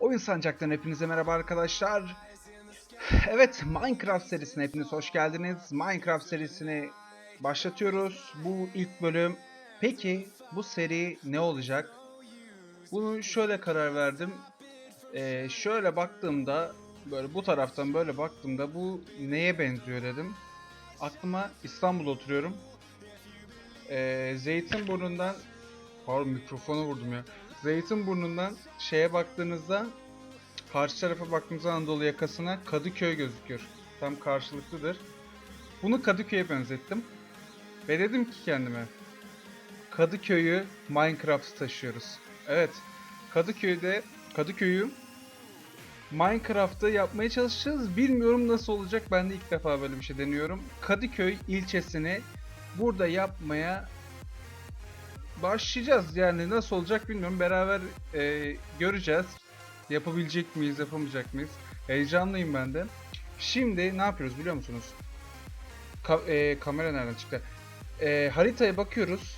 Oyun sancaktan hepinize merhaba arkadaşlar. Evet Minecraft serisine hepiniz hoş geldiniz. Minecraft serisini başlatıyoruz. Bu ilk bölüm. Peki bu seri ne olacak? Bunu şöyle karar verdim. Ee, şöyle baktığımda böyle bu taraftan böyle baktığımda bu neye benziyor dedim. Aklıma İstanbul oturuyorum. Ee, Zeytinburnu'ndan Pardon mikrofona vurdum ya. Zeytinburnu'ndan şeye baktığınızda karşı tarafa baktığınızda Anadolu yakasına Kadıköy gözüküyor. Tam karşılıklıdır. Bunu Kadıköy'e benzettim. Ve dedim ki kendime Kadıköy'ü Minecraft'a taşıyoruz. Evet. Kadıköy'de Kadıköy'ü Minecraft'ta yapmaya çalışacağız. Bilmiyorum nasıl olacak. Ben de ilk defa böyle bir şey deniyorum. Kadıköy ilçesini burada yapmaya başlayacağız. Yani nasıl olacak bilmiyorum. Beraber e, göreceğiz. Yapabilecek miyiz, yapamayacak mıyız? Heyecanlıyım ben de. Şimdi ne yapıyoruz biliyor musunuz? Ka- e, kamera nereden çıktı? E, haritaya bakıyoruz.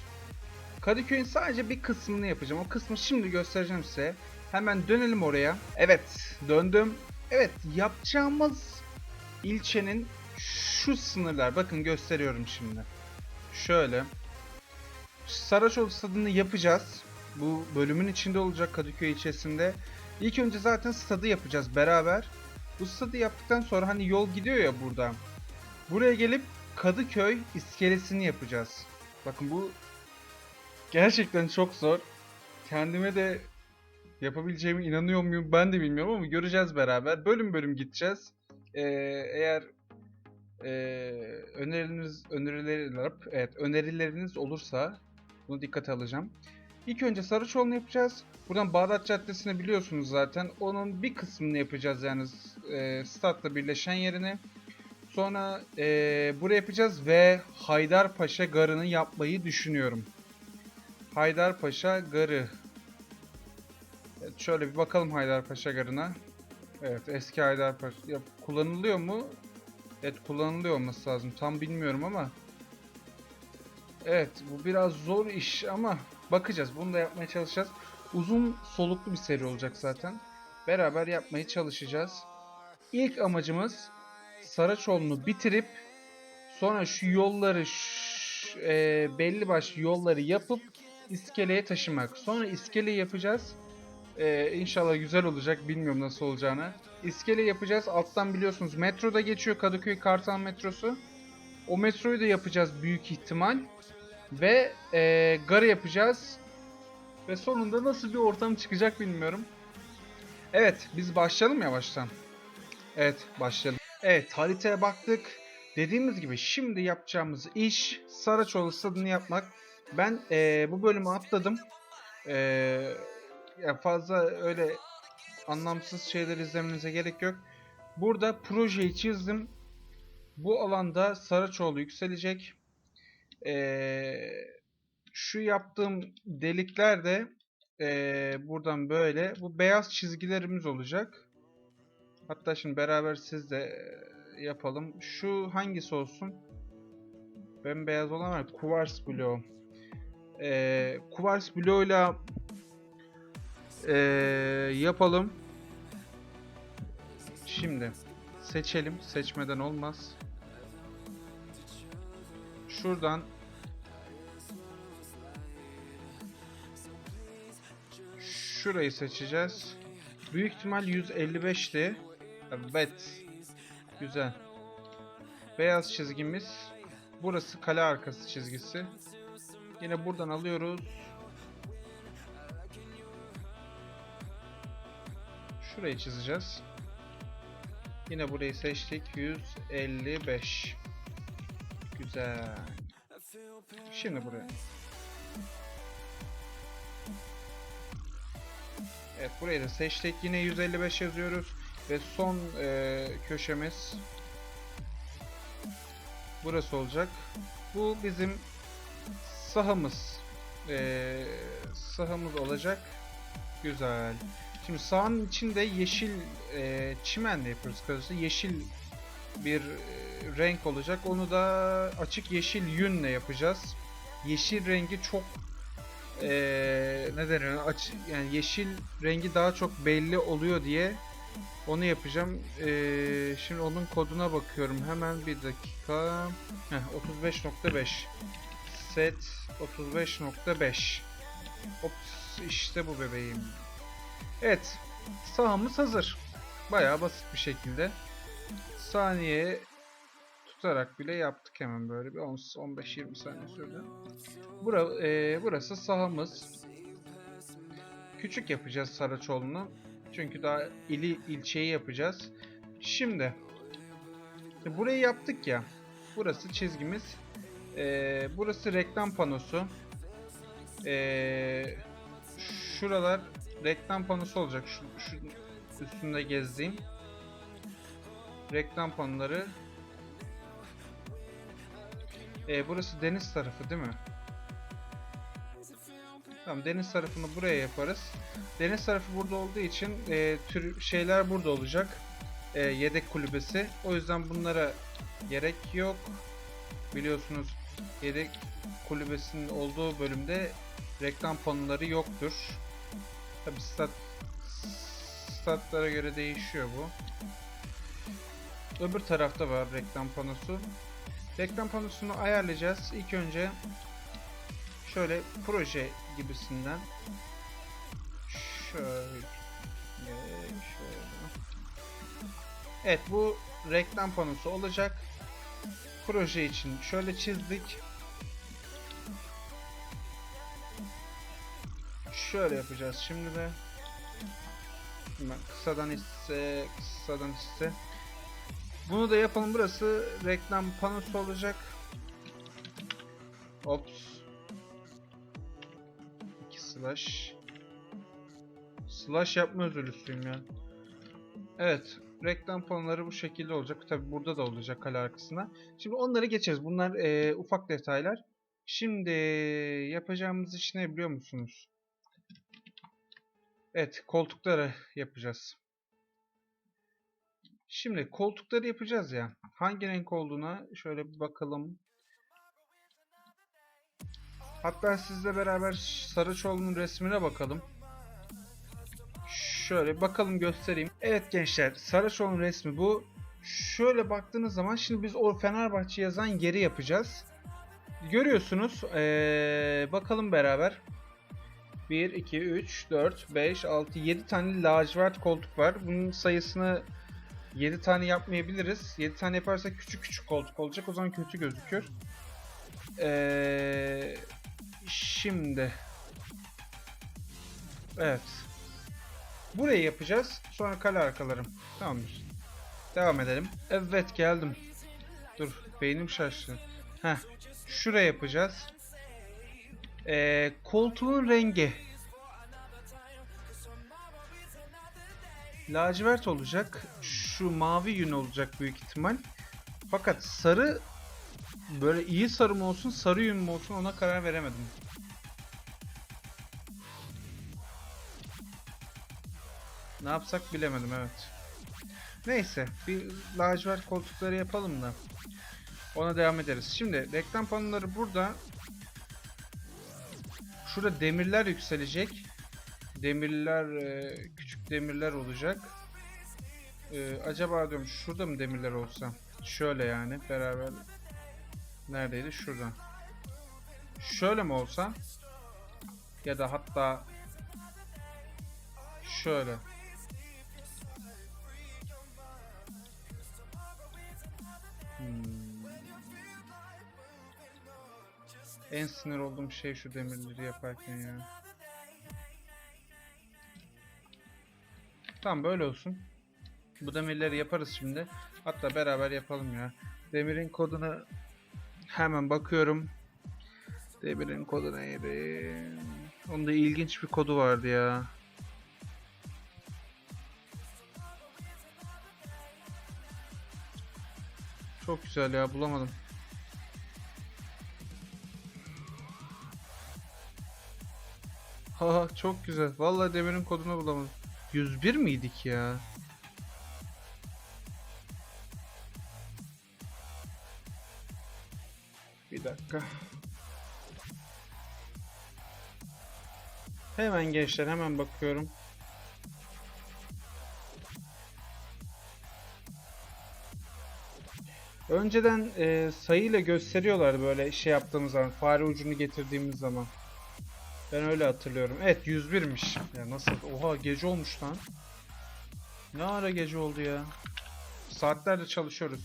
Kadıköy'ün sadece bir kısmını yapacağım. O kısmı şimdi göstereceğim size. Hemen dönelim oraya. Evet, döndüm. Evet, yapacağımız ilçenin şu sınırlar. Bakın gösteriyorum şimdi. Şöyle. Saraçoğlu stadını yapacağız. Bu bölümün içinde olacak Kadıköy ilçesinde. İlk önce zaten stadı yapacağız beraber. Bu stadı yaptıktan sonra hani yol gidiyor ya buradan. Buraya gelip Kadıköy iskelesini yapacağız. Bakın bu gerçekten çok zor. Kendime de yapabileceğime inanıyor muyum ben de bilmiyorum ama göreceğiz beraber. Bölüm bölüm gideceğiz. Ee, eğer ee, önerileriniz öneriler evet önerileriniz olursa bunu dikkate alacağım. İlk önce Sarıçoğlu'nu yapacağız. Buradan Bağdat Caddesi'ni biliyorsunuz zaten. Onun bir kısmını yapacağız yani e, statla birleşen yerini. Sonra e, buraya yapacağız ve Haydarpaşa Garı'nı yapmayı düşünüyorum. Haydarpaşa Garı. Evet, şöyle bir bakalım Haydarpaşa Garı'na. Evet eski Haydarpaşa. Ya, kullanılıyor mu? Evet kullanılıyor olması lazım. Tam bilmiyorum ama. Evet bu biraz zor iş ama bakacağız. Bunu da yapmaya çalışacağız. Uzun soluklu bir seri olacak zaten. Beraber yapmaya çalışacağız. İlk amacımız Saraçoğlu'nu bitirip sonra şu yolları ş- e, belli başlı yolları yapıp iskeleye taşımak. Sonra iskele yapacağız. Ee, inşallah güzel olacak. Bilmiyorum nasıl olacağını. İskele yapacağız. Alttan biliyorsunuz metro da geçiyor. Kadıköy Kartal metrosu. O metroyu da yapacağız büyük ihtimal. Ve e, garı yapacağız. Ve sonunda nasıl bir ortam çıkacak bilmiyorum. Evet biz başlayalım yavaştan. Evet başlayalım. Evet haritaya baktık. Dediğimiz gibi şimdi yapacağımız iş Saraçoğlu stadını yapmak. Ben e, bu bölümü atladım. Eee ya fazla öyle anlamsız şeyler izlemenize gerek yok. Burada projeyi çizdim. Bu alanda Saraçoğlu yükselecek. Ee, şu yaptığım delikler de ee, buradan böyle. Bu beyaz çizgilerimiz olacak. Hatta şimdi beraber siz de ee, yapalım. Şu hangisi olsun? Bembeyaz olan var. Kuvars bloğu. Ee, kuvars bloğuyla ee, yapalım. Şimdi seçelim. Seçmeden olmaz. Şuradan şurayı seçeceğiz. Büyük ihtimal 155'ti. Evet. Güzel. Beyaz çizgimiz. Burası kale arkası çizgisi. Yine buradan alıyoruz. Şurayı çizeceğiz. Yine burayı seçtik. 155. Güzel. Şimdi buraya. Evet burayı da seçtik. Yine 155 yazıyoruz. Ve son e, köşemiz burası olacak. Bu bizim sahamız. E, sahamız olacak. Güzel. Şimdi sahanın içinde yeşil e, çimenle yapıyoruz. Yeşil bir e, renk olacak. Onu da açık yeşil yünle yapacağız. Yeşil rengi çok eee ne deniyor? Aç, yani yeşil rengi daha çok belli oluyor diye onu yapacağım. Eee, şimdi onun koduna bakıyorum. Hemen bir dakika. Heh, 35.5 set 35.5 Ops işte bu bebeğim. Evet. Sahamız hazır. Bayağı basit bir şekilde. Saniye tutarak bile yaptık hemen böyle bir 15-20 saniye sürdü. Bura, e, burası sahamız. Küçük yapacağız Saraçoğlu'nu. Çünkü daha ili ilçeyi yapacağız. Şimdi burayı yaptık ya. Burası çizgimiz. E, burası reklam panosu. E, şuralar reklam panosu olacak. Şu, şu üstünde gezdiğim. Reklam panoları. E, burası deniz tarafı değil mi? Tamam deniz tarafını buraya yaparız. Deniz tarafı burada olduğu için e, tür şeyler burada olacak. E, yedek kulübesi. O yüzden bunlara gerek yok. Biliyorsunuz yedek kulübesinin olduğu bölümde reklam panoları yoktur. Tabi stat statlara göre değişiyor bu. Öbür tarafta var reklam panosu. Reklam panosunu ayarlayacağız. İlk önce şöyle proje gibisinden şöyle şöyle Evet bu reklam panosu olacak. Proje için şöyle çizdik. Şöyle yapacağız şimdi de. Hemen kısadan hisse, kısadan hisse. Bunu da yapalım. Burası reklam panosu olacak. Ops. 2 slash. Slash yapma özürlüsüyüm ya. Evet. Reklam panoları bu şekilde olacak. Tabi burada da olacak kale arkasına. Şimdi onları geçeriz. Bunlar e, ufak detaylar. Şimdi yapacağımız iş ne biliyor musunuz? Evet, koltukları yapacağız. Şimdi koltukları yapacağız ya. Hangi renk olduğuna şöyle bir bakalım. Hatta sizle beraber Saraçoğlu'nun resmine bakalım. Şöyle bakalım göstereyim. Evet gençler, Saraçoğlu'nun resmi bu. Şöyle baktığınız zaman şimdi biz o Fenerbahçe yazan yeri yapacağız. Görüyorsunuz. Ee, bakalım beraber. 1, 2, 3, 4, 5, 6, 7 tane lacivert koltuk var. Bunun sayısını 7 tane yapmayabiliriz. 7 tane yaparsak küçük küçük koltuk olacak. O zaman kötü gözükür. Ee, şimdi. Evet. Burayı yapacağız. Sonra kale arkalarım. Tamamdır. Devam edelim. Evet geldim. Dur. Beynim şaştı. Heh. Şuraya yapacağız. Ee, koltuğun rengi. Lacivert olacak. Şu mavi yün olacak büyük ihtimal. Fakat sarı böyle iyi sarı mı olsun sarı yün mü olsun ona karar veremedim. Ne yapsak bilemedim evet. Neyse bir lacivert koltukları yapalım da ona devam ederiz. Şimdi reklam panoları burada. Şurada demirler yükselecek. Demirler e, küçük demirler olacak. E, acaba diyorum şurada mı demirler olsa? Şöyle yani beraber. Neredeydi? Şurada. Şöyle mi olsa? Ya da hatta şöyle. Hmm. En sinir olduğum şey şu demirleri yaparken ya. Tamam böyle olsun. Bu demirleri yaparız şimdi. Hatta beraber yapalım ya. Demirin kodunu hemen bakıyorum. Demirin kodu neydi? Onda ilginç bir kodu vardı ya. Çok güzel ya bulamadım. Ha çok güzel. Vallahi demirin kodunu bulamadım. 101 miydik ya? Bir dakika. Hemen gençler hemen bakıyorum. Önceden e, sayıyla gösteriyorlar böyle şey yaptığımız zaman, fare ucunu getirdiğimiz zaman. Ben öyle hatırlıyorum. Evet 101'miş. Ya nasıl? Oha gece olmuş lan. Ne ara gece oldu ya? Saatlerce çalışıyoruz.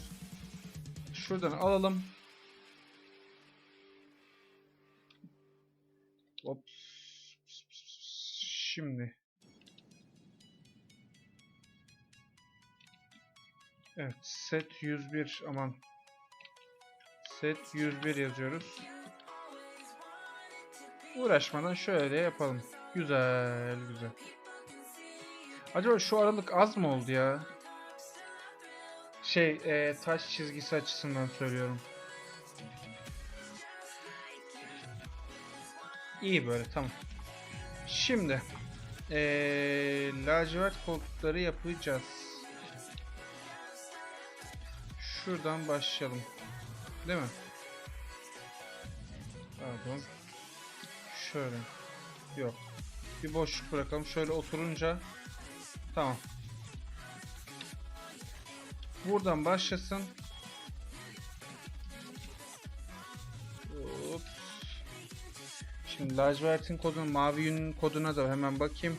Şuradan alalım. Hop. Şimdi. Evet, set 101 aman. Set 101 yazıyoruz. Uğraşmadan şöyle yapalım. Güzel, güzel. Acaba şu aralık az mı oldu ya? Şey, e, taş çizgisi açısından söylüyorum. İyi böyle, tamam. Şimdi, e, lacivert koltukları yapacağız. Şuradan başlayalım. Değil mi? Pardon. Şöyle. Yok. Bir boşluk bırakalım. Şöyle oturunca tamam. Buradan başlasın. Ups. Şimdi lacivertin kodunu, mavi yünün koduna da hemen bakayım.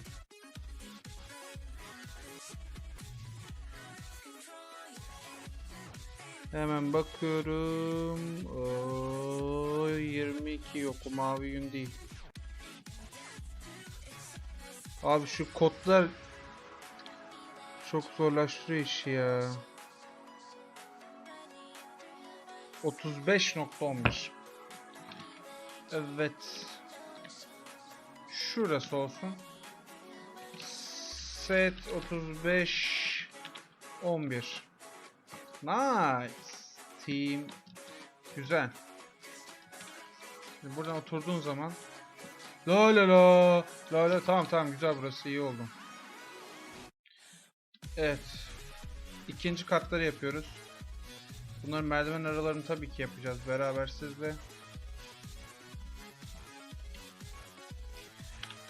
Hemen bakıyorum. Oo, 22 yok. O mavi yün değil. Abi şu kodlar çok zorlaştırıyor işi ya. 35.11 Evet. Şurası olsun. Set 35 11 Nice. Team. Güzel. Şimdi buradan oturduğun zaman La la la. La la tamam tamam güzel burası iyi oldu. Evet. İkinci katları yapıyoruz. Bunların merdiven aralarını tabii ki yapacağız beraber sizle.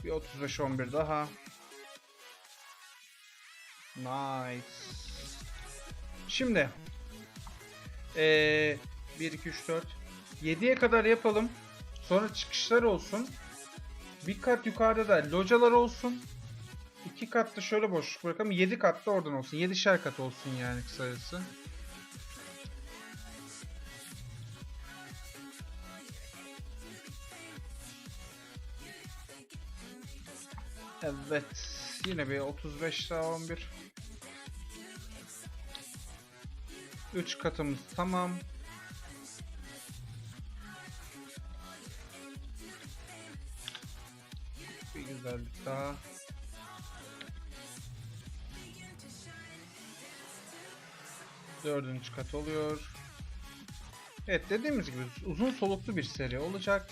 Bir 35-11 daha. Nice. Şimdi ee, 1 2 3 4 7'ye kadar yapalım. Sonra çıkışlar olsun. Bir kat yukarıda da localar olsun. İki katta şöyle boşluk bırakalım. 7 katta oradan olsun. 7'şer kat olsun yani kısacası. Evet. Yine bir 35 daha 11. 3 katımız tamam. Güzellik daha. Dördüncü kat oluyor. Evet dediğimiz gibi uzun soluklu bir seri olacak.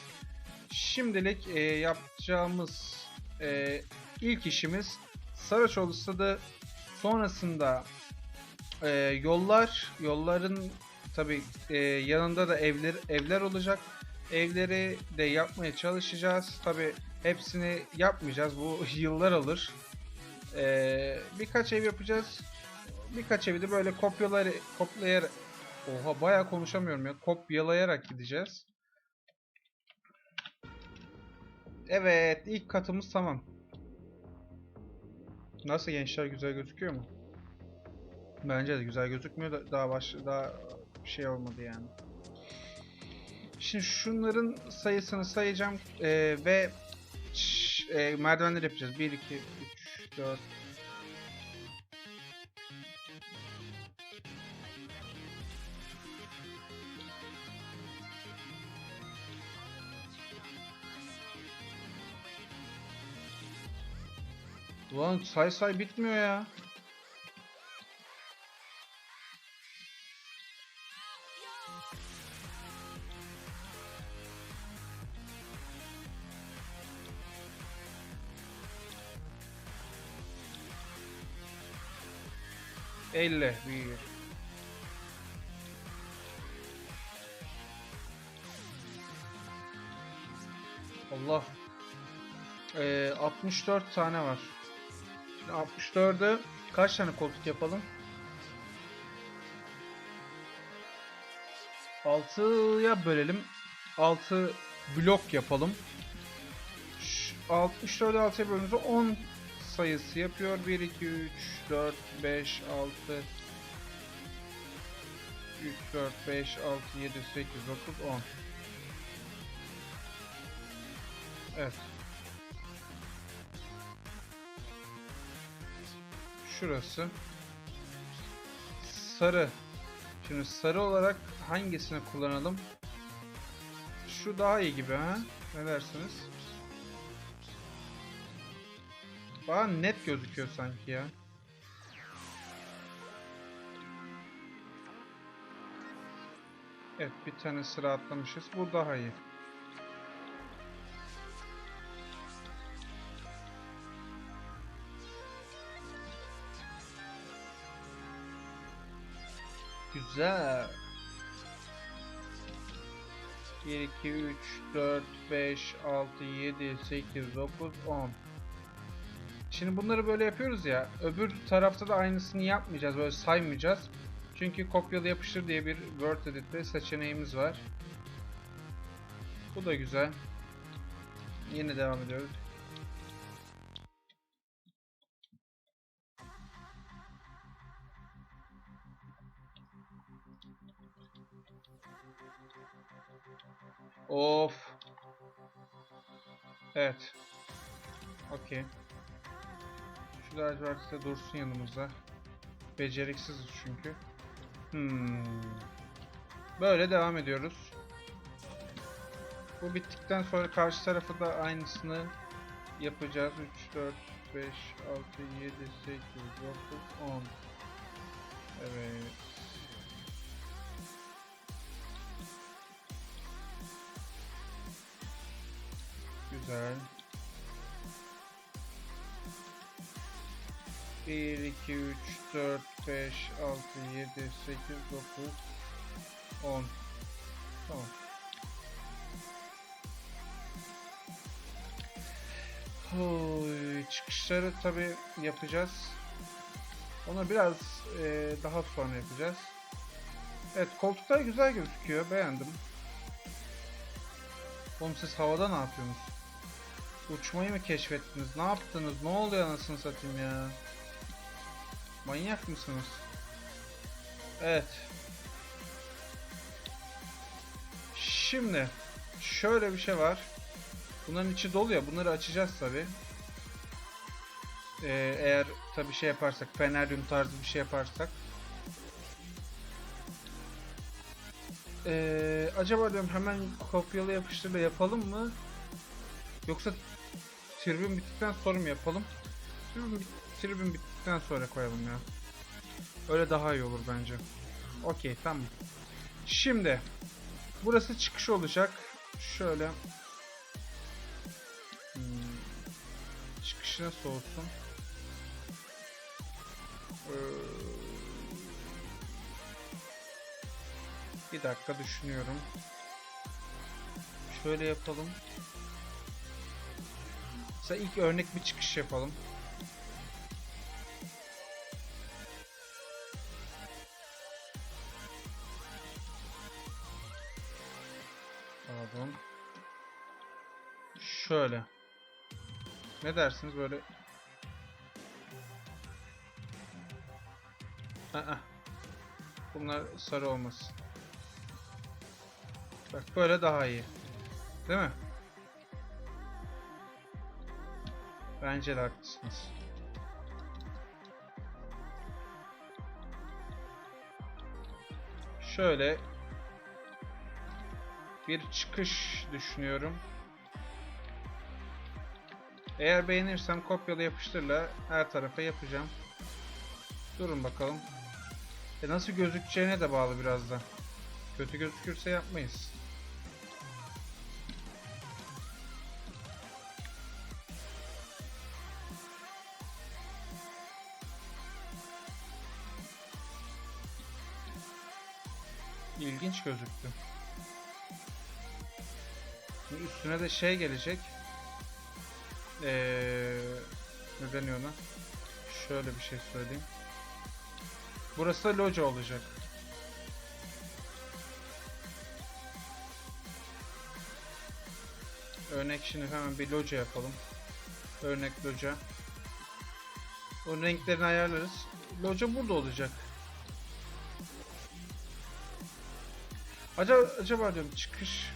Şimdilik e, yapacağımız e, ilk işimiz Saraçoğlu Stadı sonrasında e, yollar, yolların tabi e, yanında da evler evler olacak. Evleri de yapmaya çalışacağız. Tabi hepsini yapmayacağız. Bu yıllar alır. E, birkaç ev yapacağız. Birkaç evi de böyle kopyalar kopyayarak Oha bayağı konuşamıyorum ya. Kopyalayarak gideceğiz. Evet, ilk katımız tamam. Nasıl gençler güzel gözüküyor mu? Bence de güzel gözükmüyor da daha baş daha şey olmadı yani. Şimdi şunların sayısını sayacağım eee, ve eee, merdivenler yapacağız. 1 2 3 4 Ulan say say bitmiyor ya. Elle bir. Allah. Ee, 64 tane var. Şimdi 64'ü kaç tane koltuk yapalım? 6'ya bölelim. 6 blok yapalım. 64'ü 6'ya böldüğümüzde 10 sayısı yapıyor. 1, 2, 3, 4, 5, 6, 3, 4, 5, 6, 7, 8, 9, 10. Evet. Şurası. Sarı. Şimdi sarı olarak hangisini kullanalım? Şu daha iyi gibi ha? Ne dersiniz? Daha net gözüküyor sanki ya. Evet bir tane sıra atlamışız. Bu daha iyi. Güzel. 1, 2, 3, 4, 5, 6, 7, 8, 9, 10. Şimdi bunları böyle yapıyoruz ya. Öbür tarafta da aynısını yapmayacağız. Böyle saymayacağız. Çünkü kopyala yapıştır diye bir Word Edit'te seçeneğimiz var. Bu da güzel. Yine devam ediyoruz. Of. Evet. Okey. Şu lacivert de dursun yanımızda. Beceriksiziz çünkü. Hmm. Böyle devam ediyoruz. Bu bittikten sonra karşı tarafı da aynısını yapacağız. 3, 4, 5, 6, 7, 8, 9, 10. Evet. Güzel. 1, 2, 3, 4, 5, 6, 7, 8, 9, 10. Tamam. Oy, çıkışları tabi yapacağız. Onu biraz e, daha sonra yapacağız. Evet koltuklar güzel gözüküyor. Beğendim. Oğlum siz havada ne yapıyorsunuz? Uçmayı mı keşfettiniz? Ne yaptınız? Ne oluyor anasını satayım ya? Manyak mısınız? Evet. Şimdi şöyle bir şey var. Bunların içi dolu ya. Bunları açacağız tabi. Ee, eğer tabi şey yaparsak, feneryum tarzı bir şey yaparsak. Ee, acaba diyorum hemen kopyala yapıştırla yapalım mı? Yoksa tribün bittikten sonra mı yapalım? Tribün, bit tribün bittikten sonra koyalım ya. Öyle daha iyi olur bence. Okey tamam. Şimdi burası çıkış olacak. Şöyle hmm, çıkışı nasıl olsun? Ee, bir dakika düşünüyorum. Şöyle yapalım. Mesela ilk örnek bir çıkış yapalım. Şöyle. Ne dersiniz böyle? Aa. Bunlar sarı olmasın. Bak böyle daha iyi. Değil mi? Bence de haklısınız. Şöyle bir çıkış düşünüyorum. Eğer beğenirsem kopyala yapıştırla her tarafa yapacağım. Durun bakalım. E nasıl gözükeceğine de bağlı biraz da. Kötü gözükürse yapmayız. İlginç gözüktü. Şimdi üstüne de şey gelecek. Ee, ne deniyor ona? Şöyle bir şey söyleyeyim. Burası da loca olacak. Örnek şimdi hemen bir loca yapalım. Örnek loca. O renklerini ayarlarız. Loca burada olacak. Acaba, acaba diyorum çıkış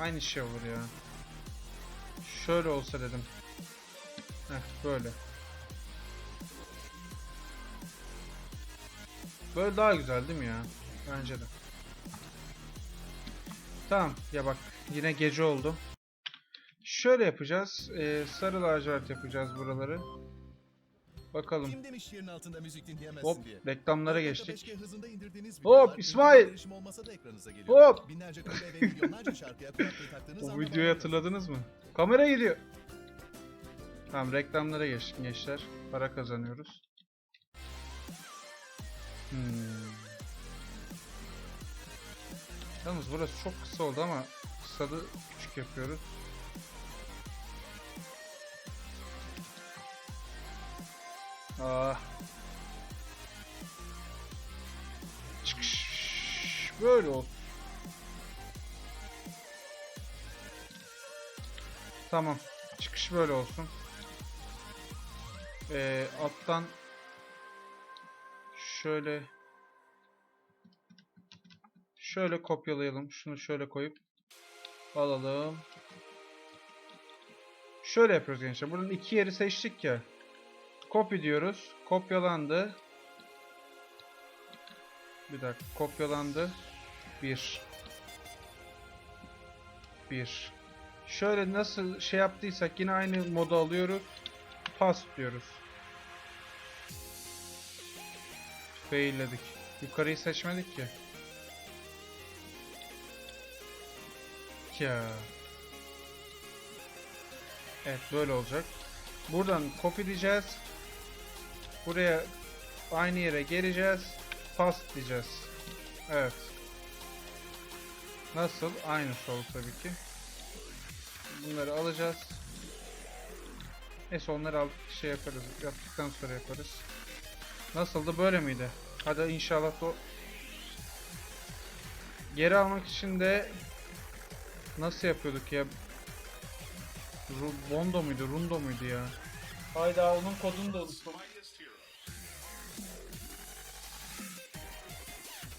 aynı şey olur ya. Şöyle olsa dedim. Heh böyle. Böyle daha güzel değil mi ya? Bence de. Tamam ya bak yine gece oldu. Şöyle yapacağız. Ee, sarı lacivert yapacağız buraları. Bakalım. Kim demiş yerin altında müzik dinleyemezsin Hop diye. reklamlara geçtik. 5G hızında indirdiğiniz Hop, İsmail! Hop! Binlerce kafe ve milyonlarca şarkıya kulaklığı taktığınız O videoyu hatırladınız mı? Kamera gidiyor. Tamam reklamlara geçtik gençler. Para kazanıyoruz. Hmm. Yalnız burası çok kısa oldu ama kısadı küçük yapıyoruz. Ah. Çıkış. Böyle olsun. Tamam. Çıkış böyle olsun. Ee, alttan şöyle şöyle kopyalayalım. Şunu şöyle koyup alalım. Şöyle yapıyoruz gençler. Buradan iki yeri seçtik ya. Copy diyoruz. Kopyalandı. Bir dakika. Kopyalandı. Bir. Bir. Şöyle nasıl şey yaptıysak yine aynı modu alıyoruz. Pas diyoruz. Failledik. Yukarıyı seçmedik ki. Ya. Evet böyle olacak. Buradan copy diyeceğiz. Buraya aynı yere geleceğiz. Pas diyeceğiz. Evet. Nasıl? Aynısı oldu tabii ki. Bunları alacağız. Neyse onları aldık şey yaparız. Yaptıktan sonra yaparız. Nasıldı? Böyle miydi? Hadi inşallah o geri almak için de nasıl yapıyorduk ya? Ru- Bondo muydu? Rundo muydu ya? Hayda onun kodunu da unuttum.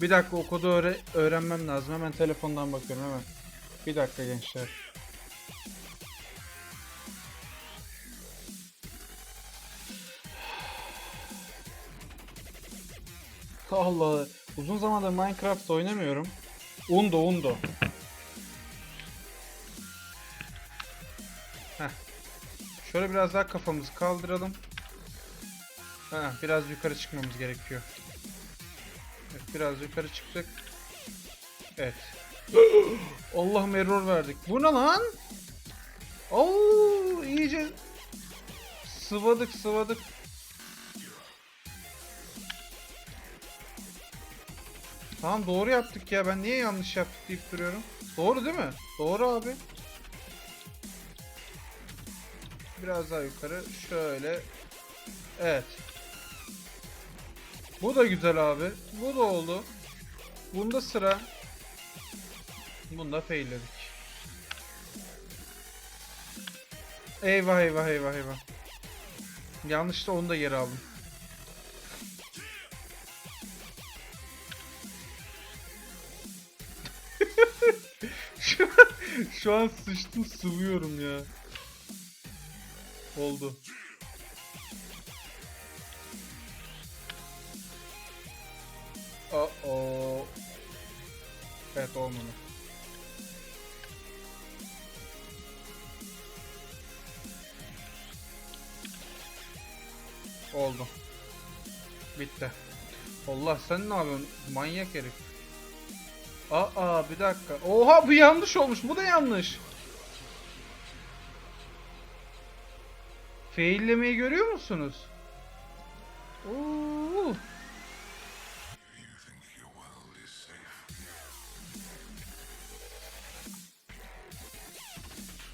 Bir dakika o kodu öğre- öğrenmem lazım. Hemen telefondan bakıyorum hemen. Bir dakika gençler. Allah uzun zamandır Minecraft oynamıyorum. Undo Undo. Heh. Şöyle biraz daha kafamızı kaldıralım. Ha, biraz yukarı çıkmamız gerekiyor. Evet, biraz yukarı çıktık. Evet. Allah'ım error verdik. Bu ne lan? Oo, iyice sıvadık sıvadık. Tamam doğru yaptık ya. Ben niye yanlış yaptık deyip duruyorum. Doğru değil mi? Doğru abi. Biraz daha yukarı. Şöyle. Evet. Bu da güzel abi. Bu da oldu. Bunda sıra. Bunda failledik. Eyvah eyvah eyvah eyvah. Yanlışta onu da geri aldım. Şu an sıçtım sıvıyorum ya. Oldu. Uh oh. Evet olmadı. Oldu. Bitti. Allah sen ne yapıyorsun? Manyak herif. Aa bir dakika. Oha bu yanlış olmuş. Bu da yanlış. Faillemeyi görüyor musunuz? Oo.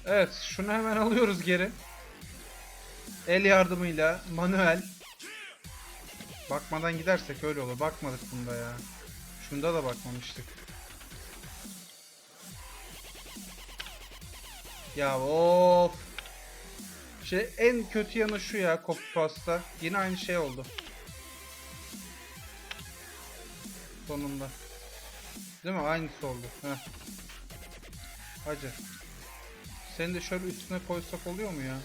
Evet, şunu hemen alıyoruz geri. El yardımıyla manuel. Bakmadan gidersek öyle olur. Bakmadık bunda ya. Şunda da bakmamıştık. Ya of. Şey en kötü yanı şu ya copy pasta. Yine aynı şey oldu. Sonunda. Değil mi? Aynısı oldu. Heh. Hacı. Seni de şöyle üstüne koysak oluyor mu ya?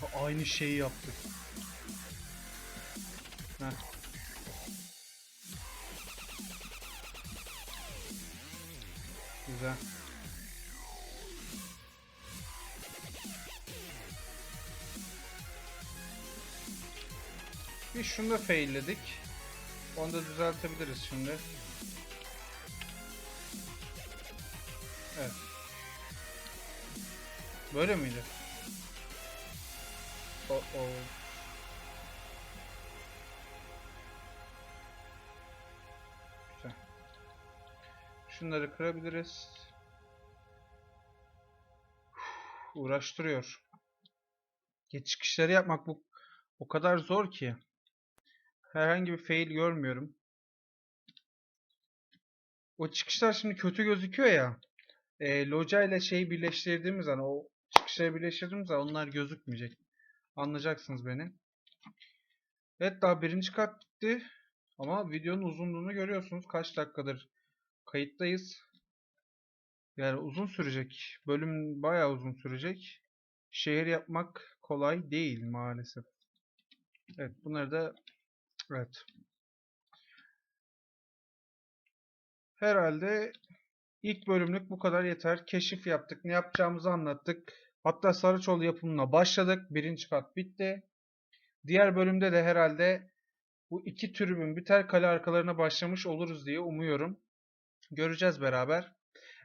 Ha, Aynı şeyi yaptık. Heh. Güzel. Bir şunu da failledik. Onu da düzeltebiliriz şimdi. Evet. Böyle miydi? O o. Güzel. Şunları kırabiliriz. Uğraştırıyor. Geç çıkışları yapmak bu o kadar zor ki. Herhangi bir fail görmüyorum. O çıkışlar şimdi kötü gözüküyor ya. E, loca ile şeyi birleştirdiğimiz an o çıkışları birleştirdiğimiz an onlar gözükmeyecek. Anlayacaksınız beni. Evet daha birinci kat bitti. Ama videonun uzunluğunu görüyorsunuz. Kaç dakikadır kayıttayız. Yani uzun sürecek. Bölüm bayağı uzun sürecek. Şehir yapmak kolay değil maalesef. Evet bunları da evet. Herhalde ilk bölümlük bu kadar yeter. Keşif yaptık. Ne yapacağımızı anlattık. Hatta Sarıçoğlu yapımına başladık. Birinci kat bitti. Diğer bölümde de herhalde bu iki tribün biter kale arkalarına başlamış oluruz diye umuyorum. Göreceğiz beraber.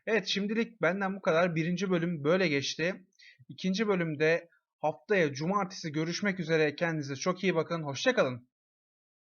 Evet şimdilik benden bu kadar. Birinci bölüm böyle geçti. İkinci bölümde haftaya cumartesi görüşmek üzere. Kendinize çok iyi bakın. Hoşçakalın.